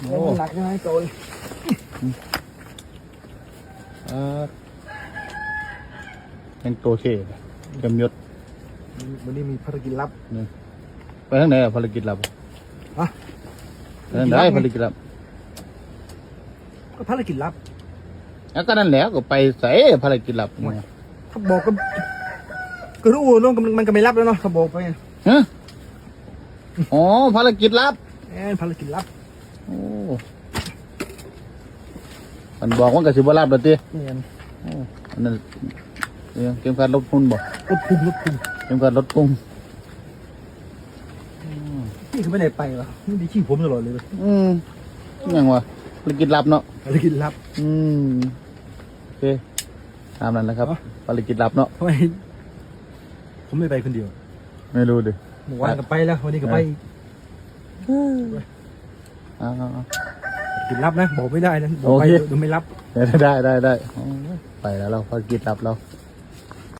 โอ้หนักใช่ไหมโจรอ่ายังตัวเท่จำยศวันนี้มีภารกิจลับไปทางไหนอะภารกิจลับฮะไปทางไหนภารกิจลับ ก็ภารกิจลับแล้วก็นั่นแหล้วก็ไปใส่ภารกิจลับไม่ถ้าบอกก็ก็รู้น้องมันมันก็ไม่รับแล้วเนาะถ้าบอกไปฮะอ๋อภารกิจลับแอนภารกิจลับ โอ้ มันบอกว่ากับสิบลับแล้วตีเนี่ยอันนั้นเรื่องเกมการลดพุ่นบอกรถพุ่งรถพุ่งเกมการลดพุ่งพี่เขาไม่ได้ไปวะไม่ได้ขี้ผมตลอดเลยเว้ยอืมยังวะภารกิจลับเนาะภารกิจลับ อืมโอเคตามนั้นแหละครับอ๋อภารกิจลับเนาะทำไมผมไม่ไปคนเดียว ไม่รู้ดิเมื่อวานก็ไปแล้ว วันนี้ก็ไปเอาเอาเอาภารกิจลับนะ บอกไม่ได้นะบอกไปโอเค เดี๋ยวไม่รับ ได้ได้ได้โอ้ยไปแล้วเราภารกิจลับเราภ